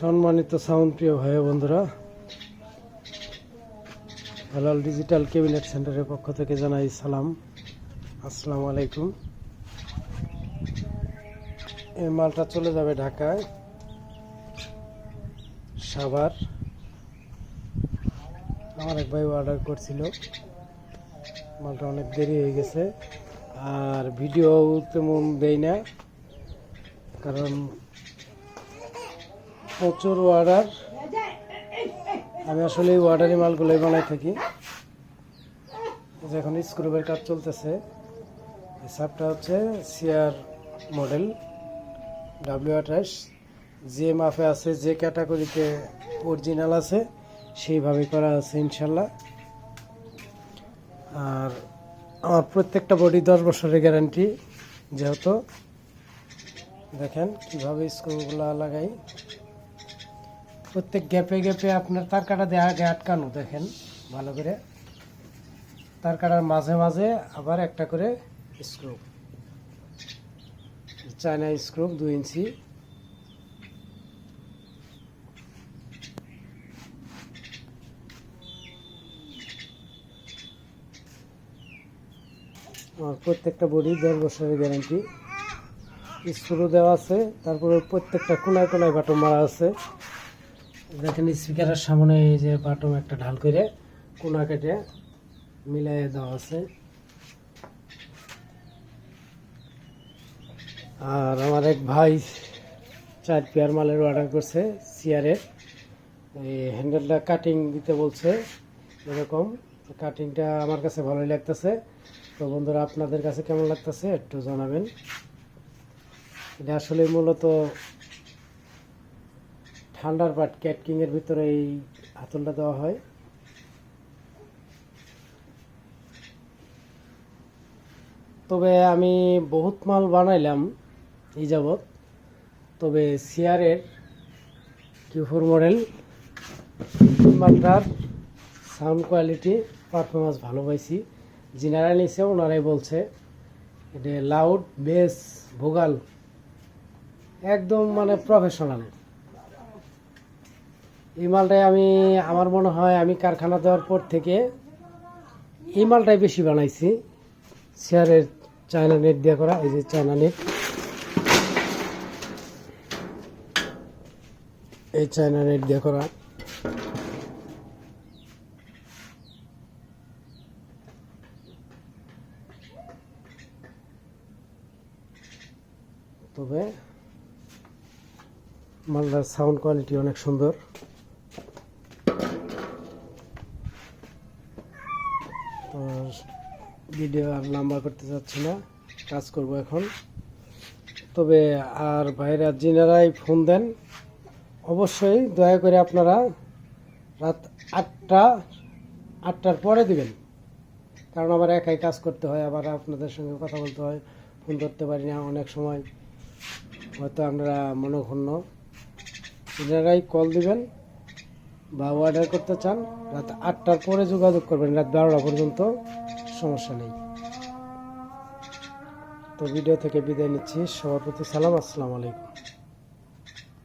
সম্মানিত সাউন্ড প্রিয় ভাই বন্ধুরা, হেলাল ডিজিটাল ক্যাবিনেট সেন্টারের পক্ষ থেকে জানাই সালাম। আসসালামু আলাইকুম। এই মালটা চলে যাবে ঢাকায় সাভার। আমার এক ভাই অর্ডার করছিল। মালটা অনেক দেরি হয়ে গেছে। আর ভিডিও তেমন দেই না, কারণ প্রচুর অর্ডার আমি আসলে এই অর্ডারি মালগুলোই বানাই থাকি। এখন স্ক্রুবের কাজ চলতেছে। এই সাপটা হচ্ছে সিআর মডেল ডাব্লিউ আঠাশ। যে মাপে আছে, যে ক্যাটাগরিতে অরিজিনাল আছে সেইভাবে করা আছে ইনশাল্লাহ। আর আমার প্রত্যেকটা বডি দশ বছরের গ্যারান্টি যেহেতু। দেখেন কীভাবে স্ক্রুগুলো লাগাই। প্রত্যেক গ্যাপে গ্যাপে আপনার তার কাটা দেওয়া আগে আটকানো, দেখেন, ভালো করে। তার কাটার মাঝে মাঝে আবার একটা করে স্ক্রু চায়না স্ক্রু দুই ইঞ্চি। আমার প্রত্যেকটা বডি দশ বছরের গ্যারান্টি স্ক্রু দেওয়া আছে, তারপরে প্রত্যেকটা কোনায় কোনায় বাটন মারা আছে। দেখেন স্পিকারের সামনে এই যে বাটন একটা ঢাল করে কোনা কেটে মিলাই দেওয়া আছে। আর আমার এক ভাই চার পেয়ার মালের অর্ডার করছে চেয়ারের এই হ্যান্ডেলটা কাটিং দিতে বলছে এরকম। কাটিংটা আমার কাছে ভালোই লাগতেছে। তো বন্ধুরা, আপনাদের কাছে কেমন লাগতেছে একটু জানাবেন। এটা আসলে মূলত ঠান্ডার পাট ক্যাটকিং এর ভিতরে এই হাতলটা দেওয়া হয়। তবে আমি বহুত মাল বানাইলাম এই যাবৎ। তবে সিয়ারের কিউফোর মডেল মালটার সাউন্ড কোয়ালিটি পারফরমেন্স ভালো পাইছি। যিনারা নিছে ওনারাই বলছে, এটা লাউড বেস ভোগাল একদম মানে প্রফেশনাল এই মালটাই আমি, আমার মনে হয় আমি কারখানা দেওয়ার পর থেকে এই মালটাই বেশি বানাইছি। চেয়ারের চায়না নেট দিয়ে করা, এই যে চায়না নেট। এই চায়না নেট দিয়ে করা। তবে মালটার সাউন্ড কোয়ালিটি অনেক সুন্দর। তো ভিডিও আর লম্বা করতে চাচ্ছি না, কাজ করব এখন। তবে আর ভাইরা যিনারাই ফোন দেন, অবশ্যই দয়া করে আপনারা রাত আটটা, আটটার পরে দিবেন। কারণ আবার একাই কাজ করতে হয়, আবার আপনাদের সঙ্গে কথা বলতে হয় ফোন ধরতে পারি না অনেক সময়। হয়তো আমরা মনোক্ষুণ্ণ। এনারাই কল দিবেন বা অর্ডার করতে চান, রাত আটটার পরে যোগাযোগ করবেন, রাত বারোটা পর্যন্ত সমস্যা নেই। তো ভিডিও থেকে বিদায় নিচ্ছি। সবার প্রতি সালাম, আসসালামু আলাইকুম।